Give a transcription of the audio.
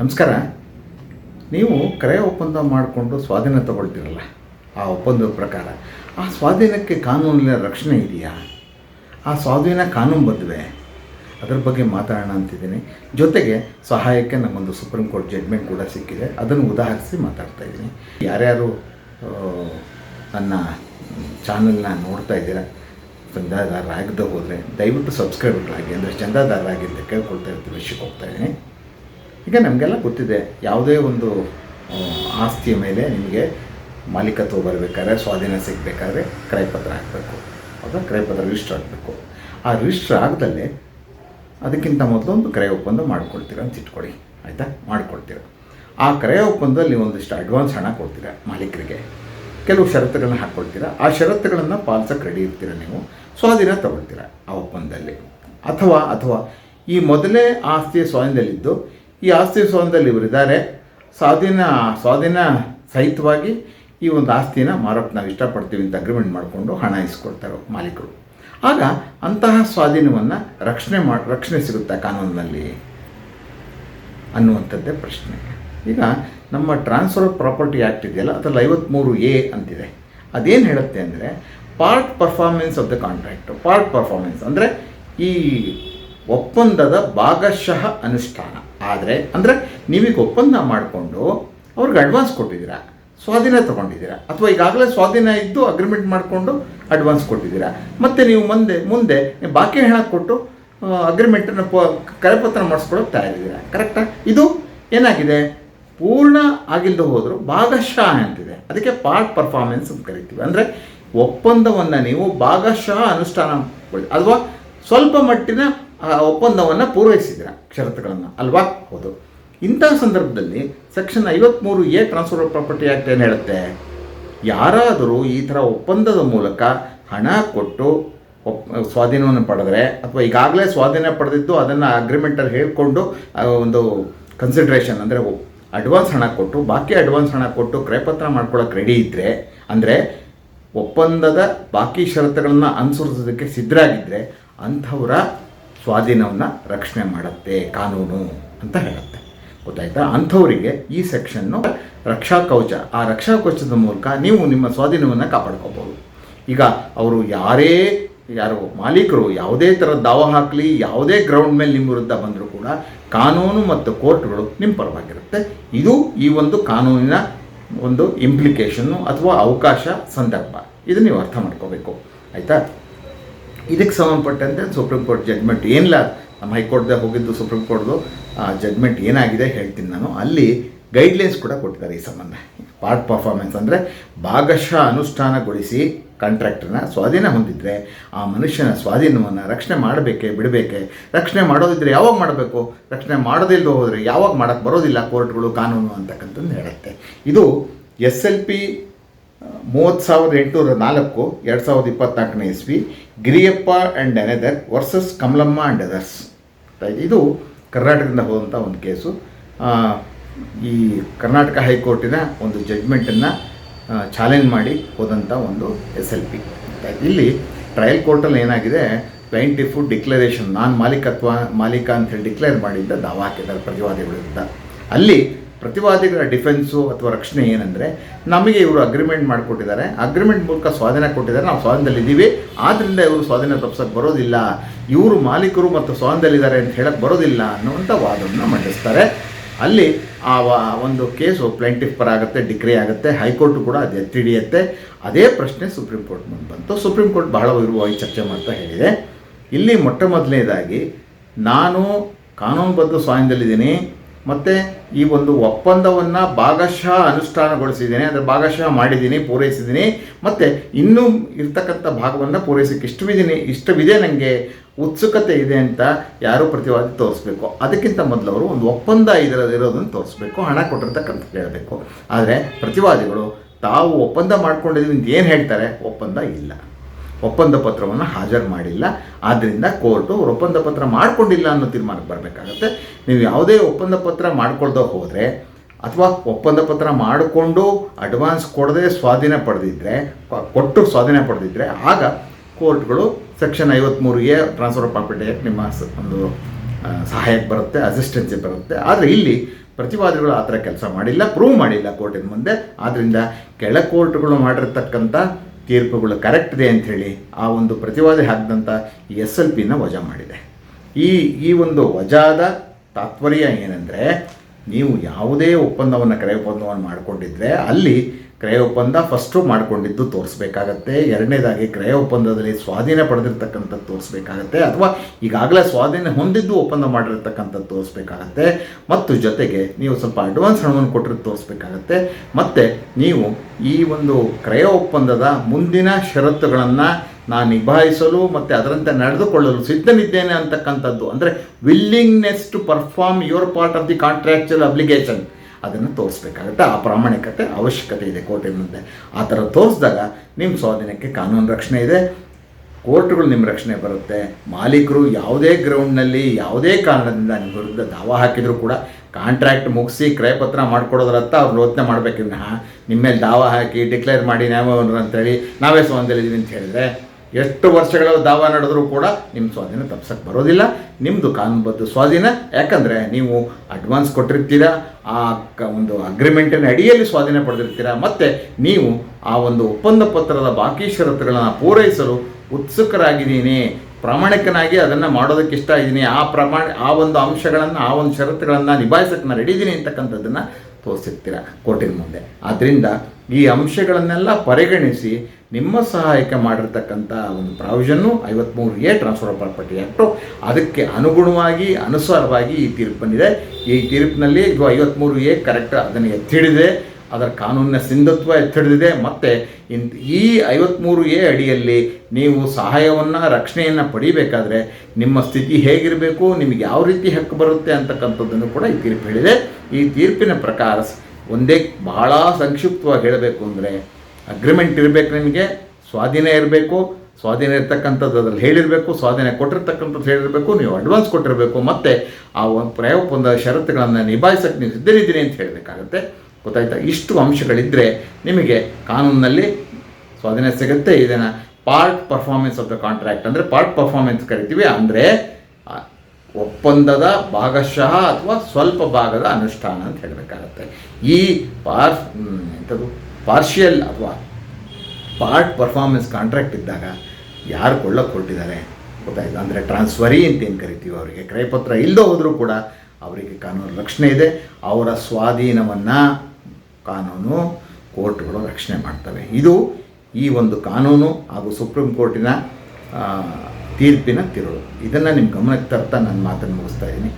ನಮಸ್ಕಾರ. ನೀವು ಕ್ರಯ ಒಪ್ಪಂದ ಮಾಡಿಕೊಂಡು ಸ್ವಾಧೀನ ತಗೊಳ್ತಿರಲ್ಲ, ಆ ಒಪ್ಪಂದದ ಪ್ರಕಾರ. ಆ ಸ್ವಾಧೀನಕ್ಕೆ ಕಾನೂನಿನ ರಕ್ಷಣೆ ಇದೆಯಾ? ಆ ಸ್ವಾಧೀನ ಕಾನೂನು ಕಾನೂನುಬದ್ಧವೇ ಅದರ ಬಗ್ಗೆ ಮಾತಾಡೋಣ ಅಂತಿದ್ದೀನಿ. ಜೊತೆಗೆ ಸಹಾಯಕ್ಕೆ ನಮ್ಮೊಂದು ಸುಪ್ರೀಂ ಕೋರ್ಟ್ ಜಡ್ಮೆಂಟ್ ಕೂಡ ಸಿಕ್ಕಿದೆ. ಅದನ್ನು ಉದಾಹರಿಸಿ ಮಾತಾಡ್ತಾ ಇದ್ದೀನಿ. ಯಾರ್ಯಾರು ನನ್ನ ಚಾನಲ್ನ ನೋಡ್ತಾ ಇದ್ದೀರಾ, ಚಂದಾದಾರರಾಗದೆ ಹೋದರೆ ದಯವಿಟ್ಟು ಸಬ್ಸ್ಕ್ರೈಬರ್ಗಳಾಗಿ ಅಂದರೆ ಚಂದಾದಾರರಾಗಿ ಅಂತ ಕೇಳ್ಕೊಳ್ತಾ ಇರ್ತೀವಿ ವಿಷಯಕ್ಕೆ ಹೋಗ್ತಾ ಇದ್ದೀನಿ. ಈಗ ನಮಗೆಲ್ಲ ಗೊತ್ತಿದೆ, ಯಾವುದೇ ಒಂದು ಆಸ್ತಿಯ ಮೇಲೆ ನಿಮಗೆ ಮಾಲೀಕತ್ವ ಬರಬೇಕಾದ್ರೆ ಸ್ವಾಧೀನ ಸಿಗಬೇಕಾದ್ರೆ ಕ್ರಯಪತ್ರ ಹಾಕಬೇಕು ಹೌದಾ ಕ್ರಯಪತ್ರ ರಿಜಿಸ್ಟರ್ ಆಗಬೇಕು. ಆ ರಿಜಿಸ್ಟರ್ ಆಗದಲ್ಲೇ ಅದಕ್ಕಿಂತ ಮೊದಲು ಒಂದು ಕ್ರಯ ಒಪ್ಪಂದ ಮಾಡ್ಕೊಳ್ತೀರ ಅಂತ ಇಟ್ಕೊಳ್ಳಿ, ಆಯಿತಾ? ಮಾಡ್ಕೊಳ್ತೀರ. ಆ ಕ್ರಯ ಒಪ್ಪಂದದಲ್ಲಿ ಒಂದಿಷ್ಟು ಅಡ್ವಾನ್ಸ್ ಹಣ ಕೊಡ್ತೀರ ಮಾಲೀಕರಿಗೆ. ಕೆಲವು ಷರತ್ತುಗಳನ್ನ ಹಾಕ್ಕೊಳ್ತೀರ ಆ ಷರತ್ತುಗಳನ್ನು ಪಾಲಿಸೋಕೆ ರೆಡಿ ಇರ್ತೀರ ನೀವು, ಸ್ವಾಧೀನ ತಗೊಳ್ತೀರ ಆ ಒಪ್ಪಂದದಲ್ಲಿ. ಅಥವಾ ಅಥವಾ ಈ ಮೊದಲೇ ಆಸ್ತಿಯ ಸ್ವಾಧೀನದಲ್ಲಿದ್ದು ಈ ಆಸ್ತಿ ಸ್ವಾಧೀನದಲ್ಲಿ ಇವರಿದ್ದಾರೆ. ಸ್ವಾಧೀನ ಸ್ವಾಧೀನ ಸಹಿತವಾಗಿ ಈ ಒಂದು ಆಸ್ತಿನ ಮಾರೋಕ್ಕೆ ನಾವು ಇಷ್ಟಪಡ್ತೀವಿ ಅಂತ ಅಗ್ರಿಮೆಂಟ್ ಮಾಡಿಕೊಂಡು ಹಣ ಇಸ್ಕೊಳ್ತಾರೆ ಮಾಲೀಕರು. ಆಗ ಅಂತಹ ಸ್ವಾಧೀನವನ್ನು ರಕ್ಷಣೆ ಮಾಡಿ ರಕ್ಷಣೆ ಸಿಗುತ್ತಾ ಕಾನೂನಿನಲ್ಲಿ ಅನ್ನುವಂಥದ್ದೇ ಪ್ರಶ್ನೆ. ಈಗ ನಮ್ಮ ಟ್ರಾನ್ಸ್ಫರ್ ಪ್ರಾಪರ್ಟಿ ಆ್ಯಕ್ಟ್ ಇದೆಯಲ್ಲ, ಅದರಲ್ಲಿ ಐವತ್ತ್ಮೂರು ಎ ಅಂತಿದೆ. ಅದೇನು ಹೇಳುತ್ತೆ ಅಂದರೆ part performance of the contract part performance ಅಂದರೆ ಈ ಒಪ್ಪಂದದ ಭಾಗಶಃ ಅನುಷ್ಠಾನ. ಆದರೆ, ಅಂದರೆ ನೀವೀಗ ಒಪ್ಪಂದ ಮಾಡಿಕೊಂಡು ಅವ್ರಿಗೆ ಅಡ್ವಾನ್ಸ್ ಕೊಟ್ಟಿದ್ದೀರಾ? ಸ್ವಾಧೀನ ತೊಗೊಂಡಿದ್ದೀರಾ? ಅಥವಾ ಈಗಾಗಲೇ ಸ್ವಾಧೀನ ಇದ್ದು ಅಗ್ರಿಮೆಂಟ್ ಮಾಡಿಕೊಂಡು ಅಡ್ವಾನ್ಸ್ ಕೊಟ್ಟಿದ್ದೀರಾ? ಮತ್ತು ನೀವು ಮುಂದೆ ಮುಂದೆ ಬಾಕಿ ಹಣ ಕೊಟ್ಟು ಅಗ್ರಿಮೆಂಟನ್ನು ಪ, ಕರಪತ್ರ ಮಾಡಿಸ್ಕೊಳ್ಳೋಕೆ ತಯಾರಿದ್ದೀರಾ? ಕರೆಕ್ಟಾ ಇದು ಏನಾಗಿದೆ? ಪೂರ್ಣ ಆಗಿಲ್ಲದೆ ಹೋದರೂ ಭಾಗಶಃ ಅಂತಿದೆ. ಅದಕ್ಕೆ ಪಾರ್ಟ್ ಪರ್ಫಾರ್ಮೆನ್ಸ್ ಅಂತ ಕರಿತೀವಿ. ಅಂದರೆ ಒಪ್ಪಂದವನ್ನು ನೀವು ಭಾಗಶಃ ಅನುಷ್ಠಾನ ಅಥವಾ ಸ್ವಲ್ಪ ಮಟ್ಟಿನ ಆ ಒಪ್ಪಂದವನ್ನು ಪೂರೈಸಿದ್ರ, ಷರತ್ತುಗಳನ್ನು. ಅಲ್ವಾ? ಹೌದು. ಇಂತಹ ಸಂದರ್ಭದಲ್ಲಿ section ಐವತ್ತ್ಮೂರು A transfer of property act ಏನು ಹೇಳುತ್ತೆ? ಯಾರಾದರೂ ಈ ಥರ ಒಪ್ಪಂದದ ಮೂಲಕ ಹಣ ಕೊಟ್ಟು ಒಪ್, ಸ್ವಾಧೀನವನ್ನು ಪಡೆದರೆ, ಅಥವಾ ಈಗಾಗಲೇ ಸ್ವಾಧೀನ ಪಡೆದಿದ್ದು ಅದನ್ನು ಅಗ್ರಿಮೆಂಟಲ್ಲಿ ಹೇಳಿಕೊಂಡು ಒಂದು ಕನ್ಸಿಡ್ರೇಷನ್ ಅಂದರೆ ಅಡ್ವಾನ್ಸ್ ಹಣ ಕೊಟ್ಟು, ಬಾಕಿ ಅಡ್ವಾನ್ಸ್ ಹಣ ಕೊಟ್ಟು ಕ್ರಯಪತ್ರ ಮಾಡ್ಕೊಳ್ಳೋಕೆ ರೆಡಿ ಇದ್ದರೆ ಅಂದರೆ ಒಪ್ಪಂದದ ಬಾಕಿ ಷರತ್ತುಗಳನ್ನು ಅನುಸರಿಸೋದಕ್ಕೆ ಸಿದ್ಧರಾಗಿದ್ದರೆ ಅಂಥವರ ಸ್ವಾಧೀನವನ್ನು ರಕ್ಷಣೆ ಮಾಡುತ್ತೆ, ಕಾನೂನು ಅಂತ ಹೇಳುತ್ತೆ. ಗೊತ್ತಾಯ್ತಾ? ಅಂಥವರಿಗೆ ಈ ಸೆಕ್ಷನ್ನು ರಕ್ಷಾ ಕವಚ. ಆ ರಕ್ಷಾ ಕವಚದ ಮೂಲಕ ನೀವು ನಿಮ್ಮ ಸ್ವಾಧೀನವನ್ನು ಕಾಪಾಡ್ಕೋಬೋದು. ಈಗ ಅವರು ಯಾರೇ, ಯಾರು ಮಾಲೀಕರು ಯಾವುದೇ ಥರ ದಾವ ಹಾಕಲಿ, ಯಾವುದೇ ಗ್ರೌಂಡ್ ಮೇಲೆ ನಿಮ್ಮ ವಿರುದ್ಧ ಬಂದರೂ ಕೂಡ ಕಾನೂನು ಮತ್ತು ಕೋರ್ಟ್ಗಳು ನಿಮ್ಮ ಪರವಾಗಿರುತ್ತೆ. ಇದು ಈ ಒಂದು ಕಾನೂನಿನ ಒಂದು ಇಂಪ್ಲಿಕೇಶನ್ನು ಅಥವಾ ಅವಕಾಶ ಸಂದರ್ಭ. ಇದು ನೀವು ಅರ್ಥ ಮಾಡ್ಕೋಬೇಕು. ಆಯಿತಾ? ಇದಕ್ಕೆ ಸಂಬಂಧಪಟ್ಟಂತೆ ಸುಪ್ರೀಂ ಕೋರ್ಟ್ ಜಡ್ಮೆಂಟ್ ಏನಿಲ್ಲ. ನಮ್ಮ ಹೈಕೋರ್ಟ್ದಾಗ ಹೋಗಿದ್ದು ಸುಪ್ರೀಂ ಕೋರ್ಟ್ದು ಜಡ್ಮೆಂಟ್ ಏನಾಗಿದೆ ಹೇಳ್ತೀನಿ ನಾನು. ಅಲ್ಲಿ ಗೈಡ್ಲೈನ್ಸ್ ಕೂಡ ಕೊಟ್ಟಿದ್ದಾರೆ ಈ ಸಂಬಂಧ. ಪಾರ್ಟ್ ಪರ್ಫಾರ್ಮೆನ್ಸ್ ಅಂದರೆ ಭಾಗಶಃ ಅನುಷ್ಠಾನಗೊಳಿಸಿ ಕಾಂಟ್ರಾಕ್ಟರ್ನ ಸ್ವಾಧೀನ ಹೊಂದಿದ್ರೆ ಆ ಮನುಷ್ಯನ ಸ್ವಾಧೀನವನ್ನು ರಕ್ಷಣೆ ಮಾಡಬೇಕೆ, ಬಿಡಬೇಕೆ? ರಕ್ಷಣೆ ಮಾಡೋದಿದ್ರೆ ಯಾವಾಗ ಮಾಡಬೇಕು? ರಕ್ಷಣೆ ಮಾಡೋದಿಲ್ಲದೆ ಹೋದರೆ ಯಾವಾಗ ಮಾಡೋಕ್ಕೆ ಬರೋದಿಲ್ಲ ಕೋರ್ಟ್ಗಳು, ಕಾನೂನು ಅಂತಕ್ಕಂಥದ್ದು ಹೇಳುತ್ತೆ. ಇದು ಎಸ್ ಎಲ್ ಪಿ ಮೂವತ್ತು ಸಾವಿರದ ಎಂಟುನೂರ ನಾಲ್ಕು, ಎರಡು ಸಾವಿರದ ಇಪ್ಪತ್ತ್ನಾಲ್ಕನೇ ಇಸ್ವಿ Giriyappa and another versus Kamalamma and others ಇದು ಕರ್ನಾಟಕದಿಂದ ಹೋದಂಥ ಒಂದು ಕೇಸು ಈ ಕರ್ನಾಟಕ ಹೈಕೋರ್ಟಿನ ಒಂದು ಜಡ್ಮೆಂಟನ್ನು ಚಾಲೆಂಜ್ ಮಾಡಿ ಹೋದಂಥ ಒಂದು ಎಸ್ ಎಲ್ ಪಿ ಇಲ್ಲಿ ಟ್ರಯಲ್ ಕೋರ್ಟಲ್ಲಿ ಏನಾಗಿದೆ? ಪ್ಲೈಂಟಿಫು ಡಿಕ್ಲರೇಷನ್ ನಾನು ಮಾಲೀಕತ್ವ, ಮಾಲೀಕ ಅಂತೇಳಿ ಡಿಕ್ಲೇರ್ ಮಾಡಿದ್ದ ದಾವಾ ಹಾಕಿದ್ದಾರೆ ಪ್ರತಿವಾದಿಗಳಿಂದ. ಅಲ್ಲಿ ಪ್ರತಿವಾದಿಗಳ ಡಿಫೆನ್ಸು ಅಥವಾ ರಕ್ಷಣೆ ಏನಂದರೆ, ನಮಗೆ ಇವರು ಅಗ್ರಿಮೆಂಟ್ ಮಾಡಿಕೊಟ್ಟಿದ್ದಾರೆ. ಅಗ್ರಿಮೆಂಟ್ ಮೂಲಕ ಸ್ವಾಧೀನ ಕೊಟ್ಟಿದ್ದಾರೆ. ನಾವು ಸ್ವಾಧೀನದಲ್ಲಿದ್ದೀವಿ. ಆದ್ದರಿಂದ ಇವರು ಸ್ವಾಧೀನ ತಪ್ಪಿಸೋಕ್ಕೆ ಬರೋದಿಲ್ಲ. ಇವರು ಮಾಲೀಕರು ಮತ್ತು ಸ್ವಾಧೀನದಲ್ಲಿದ್ದಾರೆ ಅಂತ ಹೇಳಕ್ಕೆ ಬರೋದಿಲ್ಲ ಅನ್ನುವಂಥ ವಾದವನ್ನು ಮಂಡಿಸ್ತಾರೆ. ಅಲ್ಲಿ ಆ ಒಂದು ಕೇಸು ಪ್ಲೇಂಟಿಫ್ ಪರ ಆಗುತ್ತೆ ಡಿಕ್ರಿ ಆಗುತ್ತೆ, ಹೈಕೋರ್ಟು ಕೂಡ ಅದು ಎತ್ತಿ ಅದೇ ಪ್ರಶ್ನೆ ಸುಪ್ರೀಂ ಕೋರ್ಟ್ ಮುಂದೆ ಬಂತು. ಸುಪ್ರೀಂ ಕೋರ್ಟ್ ಬಹಳ ವಿರುವಾಗಿ ಚರ್ಚೆ ಮಾಡ್ತಾ ಹೇಳಿದೆ. ಇಲ್ಲಿ ಮೊಟ್ಟ ಮೊದಲನೇದಾಗಿ, ನಾನು ಕಾನೂನುಬದ್ಧ ಸ್ವಾಧೀನದಲ್ಲಿದ್ದೀನಿ. ಮತ್ತು ಈ ಒಂದು ಒಪ್ಪಂದವನ್ನು ಭಾಗಶಃ ಅನುಷ್ಠಾನಗೊಳಿಸಿದ್ದೀನಿ, ಅಂದರೆ ಭಾಗಶಃ ಮಾಡಿದ್ದೀನಿ, ಪೂರೈಸಿದ್ದೀನಿ. ಮತ್ತು ಇನ್ನೂ ಇರ್ತಕ್ಕಂಥ ಭಾಗವನ್ನು ಪೂರೈಸಕ್ಕೆ ಇಷ್ಟವಿದ್ದೀನಿ, ಇಷ್ಟವಿದೆ ನನಗೆ ಉತ್ಸುಕತೆ ಇದೆ ಅಂತ ಯಾರೂ ಪ್ರತಿವಾದಿ ತೋರಿಸ್ಬೇಕು? ಅದಕ್ಕಿಂತ ಮೊದಲು ಅವರು ಒಂದು ಒಪ್ಪಂದ ಇರೋದನ್ನು ತೋರಿಸ್ಬೇಕು, ಹಣ ಕೊಟ್ಟಿರ್ತಕ್ಕಂಥ ಹೇಳಬೇಕು ಆದರೆ ಪ್ರತಿವಾದಿಗಳು ತಾವು ಒಪ್ಪಂದ ಮಾಡ್ಕೊಂಡಿದ್ದೀನಿ ಏನು ಹೇಳ್ತಾರೆ? ಒಪ್ಪಂದ ಇಲ್ಲ. ಒಪ್ಪಂದ ಪತ್ರವನ್ನು ಹಾಜರು ಮಾಡಿಲ್ಲ. ಆದ್ದರಿಂದ ಕೋರ್ಟು ಒಪ್ಪಂದ ಪತ್ರ ಮಾಡಿಕೊಂಡಿಲ್ಲ ಅನ್ನೋ ತೀರ್ಮಾನಕ್ಕೆ ಬರಬೇಕಾಗತ್ತೆ. ನೀವು ಯಾವುದೇ ಒಪ್ಪಂದ ಪತ್ರ ಮಾಡ್ಕೊಳ್ದೋ ಹೋದರೆ ಅಥವಾ ಒಪ್ಪಂದ ಪತ್ರ ಮಾಡಿಕೊಂಡು ಅಡ್ವಾನ್ಸ್ ಕೊಡದೆ ಸ್ವಾಧೀನ ಪಡೆದಿದ್ದರೆ ಕೊಟ್ಟು ಸ್ವಾಧೀನ ಪಡೆದಿದ್ದರೆ ಆಗ ಕೋರ್ಟ್ಗಳು section ಐವತ್ತ್ಮೂರು A transfer of property act ನಿಮ್ಮ ಒಂದು ಸಹಾಯಕ್ಕೆ ಬರುತ್ತೆ ಅಸಿಸ್ಟೆನ್ಸಿ ಬರುತ್ತೆ. ಆದರೆ ಇಲ್ಲಿ ಪ್ರತಿವಾದಿಗಳು ಆ ಥರ ಕೆಲಸ ಮಾಡಿಲ್ಲ, ಪ್ರೂವ್ ಮಾಡಿಲ್ಲ ಕೋರ್ಟಿನ ಮುಂದೆ. ಆದ್ದರಿಂದ ಕೆಳ ಕೋರ್ಟ್ಗಳು ಮಾಡಿರ್ತಕ್ಕಂಥ ತೀರ್ಪುಗಳು ಕರೆಕ್ಟ್ ಇದೆ ಅಂಥೇಳಿ ಆ ಒಂದು ಪ್ರತಿವಾದಿ ಹಾಕಿದಂಥ ಎಸ್ ಎಲ್ ಪಿನ ವಜಾ ಮಾಡಿದೆ. ಈ ಈ ಒಂದು ವಜಾದ ತಾತ್ಪರ್ಯ ಏನಂದರೆ ನೀವು ಯಾವುದೇ ಒಪ್ಪಂದವನ್ನು ಕ್ರಯ ಒಪ್ಪಂದವನ್ನು ಮಾಡಿಕೊಂಡಿದ್ರೆ ಅಲ್ಲಿ ಕ್ರಯ ಒಪ್ಪಂದ ಫಸ್ಟು ಮಾಡಿಕೊಂಡಿದ್ದು ತೋರಿಸ್ಬೇಕಾಗತ್ತೆ. ಎರಡನೇದಾಗಿ ಕ್ರಯ ಒಪ್ಪಂದದಲ್ಲಿ ಸ್ವಾಧೀನ ಪಡೆದಿರ್ತಕ್ಕಂಥದ್ದು ತೋರಿಸ್ಬೇಕಾಗತ್ತೆ. ಅಥವಾ ಈಗಾಗಲೇ ಸ್ವಾಧೀನ ಹೊಂದಿದ್ದು ಒಪ್ಪಂದ ಮಾಡಿರ್ತಕ್ಕಂಥದ್ದು ತೋರಿಸ್ಬೇಕಾಗತ್ತೆ. ಮತ್ತು ಜೊತೆಗೆ ನೀವು ಸ್ವಲ್ಪ ಅಡ್ವಾನ್ಸ್ ಹಣವನ್ನು ಕೊಟ್ಟಿರೋದು ತೋರಿಸ್ಬೇಕಾಗತ್ತೆ. ಮತ್ತು ನೀವು ಈ ಒಂದು ಕ್ರಯ ಒಪ್ಪಂದದ ಮುಂದಿನ ಷರತ್ತುಗಳನ್ನು ನಾನು ನಿಭಾಯಿಸಲು ಮತ್ತು ಅದರಂತೆ ನಡೆದುಕೊಳ್ಳಲು ಸಿದ್ಧನಿದ್ದೇನೆ ಅಂತಕ್ಕಂಥದ್ದು. ಅಂದರೆ willingness to perform your part of the contractual obligation ಅದನ್ನು ತೋರಿಸ್ಬೇಕಾಗುತ್ತೆ. ಆ ಪ್ರಾಮಾಣಿಕತೆ ಅವಶ್ಯಕತೆ ಇದೆ ಕೋರ್ಟಿನ ಮುಂದೆ ಆ ಥರ ತೋರಿಸಿದಾಗ ನಿಮ್ಮ ಸ್ವಾಧೀನಕ್ಕೆ ಕಾನೂನು ರಕ್ಷಣೆ ಇದೆ. ಕೋರ್ಟ್ಗಳು ನಿಮ್ಮ ರಕ್ಷಣೆ ಬರುತ್ತೆ. ಮಾಲೀಕರು ಯಾವುದೇ ಗ್ರೌಂಡ್ನಲ್ಲಿ ಯಾವುದೇ ಕಾರಣದಿಂದ ನಿಮ್ಮ ವಿರುದ್ಧ ದಾವ ಹಾಕಿದರೂ ಕೂಡ ಕಾಂಟ್ರಾಕ್ಟ್ ಮುಗಿಸಿ ಕ್ರಯಪತ್ರ ಮಾಡ್ಕೊಡೋದ್ರತ್ತ ಅವ್ರು ಯೋಚನೆ ಮಾಡಬೇಕಿನ್ನ. ನಿಮ್ಮ ಮೇಲೆ ದಾವ ಹಾಕಿ ಡಿಕ್ಲೇರ್ ಮಾಡಿ ನ್ಯಾಯವಂತರು ಅಂತೇಳಿ ನಾವೇ ಸ್ವಾಧೀನದಲ್ಲಿದ್ದೀವಿ ಅಂತ ಹೇಳಿದ್ರೆ ಎಷ್ಟು ವರ್ಷಗಳ ದಾವ ನಡೆದರೂ ಕೂಡ ನಿಮ್ಮ ಸ್ವಾಧೀನ ತಪ್ಸಕ್ಕೆ ಬರೋದಿಲ್ಲ ನಿಮ್ಮದು ಕಾನೂನುಬದ್ಧ ಸ್ವಾಧೀನ. ಯಾಕಂದರೆ ನೀವು ಅಡ್ವಾನ್ಸ್ ಕೊಟ್ಟಿರ್ತೀರಾ, ಆ ಕ ಒಂದು ಅಗ್ರಿಮೆಂಟಿನ ಅಡಿಯಲ್ಲಿ ಸ್ವಾಧೀನ ಪಡೆದಿರ್ತೀರಾ, ಮತ್ತು ನೀವು ಆ ಒಂದು ಒಪ್ಪಂದ ಪತ್ರದ ಬಾಕಿ ಷರತ್ತುಗಳನ್ನು ಪೂರೈಸಲು ಉತ್ಸುಕರಾಗಿದ್ದೀನಿ ಪ್ರಾಮಾಣಿಕನಾಗಿ ಅದನ್ನು ಮಾಡೋದಕ್ಕೆ ಇಷ್ಟ ಇದ್ದೀನಿ ಆ ಪ್ರಮಾಣ, ಆ ಒಂದು ಅಂಶಗಳನ್ನು, ಆ ಒಂದು ಷರತ್ತುಗಳನ್ನು ನಿಭಾಯಿಸಕ್ಕೆ ನಾನು ರೆಡಿ ಇದ್ದೀನಿ ಅಂತಕ್ಕಂಥದ್ದನ್ನು ತೋರಿಸಿರ್ತೀರ ಕೋರ್ಟಿನ ಮುಂದೆ. ಆದ್ದರಿಂದ ಈ ಅಂಶಗಳನ್ನೆಲ್ಲ ಪರಿಗಣಿಸಿ ನಿಮ್ಮ ಸಹಾಯಕ್ಕೆ ಮಾಡಿರ್ತಕ್ಕಂಥ ಒಂದು ಪ್ರಾವಿಷನ್ನು ಐವತ್ತ್ಮೂರು ಎ ಟ್ರಾನ್ಸ್ಫರ್ ಪ್ರಾಪರ್ಟಿ ಆ್ಯಕ್ಟು ಅದಕ್ಕೆ ಅನುಗುಣವಾಗಿ, ಅನುಸಾರವಾಗಿ ಈ ತೀರ್ಪು ಈ ತೀರ್ಪಿನಲ್ಲಿ ಇದು ಐವತ್ತ್ಮೂರು ಎ ಕರೆಕ್ಟ್ ಅದನ್ನು ಎತ್ತಿಡಿದೆ. ಅದರ ಕಾನೂನಿನ ಸಿಂಧುತ್ವ ಎತ್ತಿಡಿದಿದೆ. ಮತ್ತು ಇನ್ ಈ ಐವತ್ತ್ಮೂರು ಎ ಅಡಿಯಲ್ಲಿ ನೀವು ಸಹಾಯವನ್ನು, ರಕ್ಷಣೆಯನ್ನು ಪಡಿಬೇಕಾದ್ರೆ ನಿಮ್ಮ ಸ್ಥಿತಿ ಹೇಗಿರಬೇಕು, ನಿಮಗೆ ಯಾವ ರೀತಿ ಹಕ್ಕು ಬರುತ್ತೆ ಅಂತಕ್ಕಂಥದ್ದನ್ನು ಕೂಡ ಈ ತೀರ್ಪು ಹೇಳಿದೆ. ಈ ತೀರ್ಪಿನ ಪ್ರಕಾರ ಒಂದೇ ಬಹಳ ಸಂಕ್ಷಿಪ್ತವಾಗಿ ಹೇಳಬೇಕು ಅಂದರೆ ಅಗ್ರಿಮೆಂಟ್ ಇರಬೇಕು ನಿಮಗೆ, ಸ್ವಾಧೀನ ಇರಬೇಕು, ಸ್ವಾಧೀನ ಇರ್ತಕ್ಕಂಥದ್ದು ಅದ್ರಲ್ಲಿ ಹೇಳಿರಬೇಕು, ಸ್ವಾಧೀನ ಕೊಟ್ಟಿರ್ತಕ್ಕಂಥದ್ದು ಹೇಳಿರಬೇಕು, ನೀವು ಅಡ್ವಾನ್ಸ್ ಕೊಟ್ಟಿರಬೇಕು, ಮತ್ತು ಆ ಒಂದು ಪ್ರಯೋಗ ಷರತ್ತುಗಳನ್ನು ನಿಭಾಯಿಸಕ್ಕೆ ನೀವು ಸಿದ್ಧರಿದ್ದೀರಿ ಅಂತ ಹೇಳಬೇಕಾಗತ್ತೆ. ಗೊತ್ತಾಯ್ತಾ? ಇಷ್ಟು ಅಂಶಗಳಿದ್ದರೆ ನಿಮಗೆ ಕಾನೂನಿನಲ್ಲಿ ಸ್ವಾಧೀನ ಸಿಗುತ್ತೆ. ಇದನ್ನು part performance of the contract ಅಂದರೆ ಪಾರ್ಟ್ ಪರ್ಫಾರ್ಮೆನ್ಸ್ ಕರಿತೀವಿ. ಅಂದರೆ ಒಪ್ಪಂದದ ಭಾಗಶಃ ಅಥವಾ ಸ್ವಲ್ಪ ಭಾಗದ ಅನುಷ್ಠಾನ ಅಂತ ಹೇಳಬೇಕಾಗತ್ತೆ. ಈ ಪಾರ್ ಎಂಥದ್ದು ಪಾರ್ಷಿಯಲ್ ಅಥವಾ ಪಾರ್ಟ್ ಪರ್ಫಾರ್ಮೆನ್ಸ್ ಕಾಂಟ್ರಾಕ್ಟ್ ಇದ್ದಾಗ ಯಾರು ಕೊಳ್ಳೋಕ್ಕೆ ಹೊರಟಿದ್ದಾರೆ ಗೊತ್ತಾಯಿತು? ಅಂದರೆ ಟ್ರಾನ್ಸ್ಫರಿ ಅಂತ ಏನು ಕರಿತೀವಿ ಅವರಿಗೆ? ಕ್ರಯಪತ್ರ ಇಲ್ಲದೆ ಹೋದರೂ ಕೂಡ ಅವರಿಗೆ ಕಾನೂನು ರಕ್ಷಣೆ ಇದೆ. ಅವರ ಸ್ವಾಧೀನವನ್ನು ಕಾನೂನು ಕೋರ್ಟ್ಗಳು ರಕ್ಷಣೆ ಮಾಡ್ತವೆ. ಇದು ಈ ಒಂದು ಕಾನೂನು ಹಾಗೂ ಸುಪ್ರೀಂ ಕೋರ್ಟಿನ ತೀರ್ಪಿನ ತಿರುಳು. ಇದನ್ನು ನಿಮ್ಮ ಗಮನಕ್ಕೆ ತರ್ತಾ ನಾನು ಮಾತನ್ನು ಮುಗಿಸ್ತಾ ಇದ್ದೀನಿ.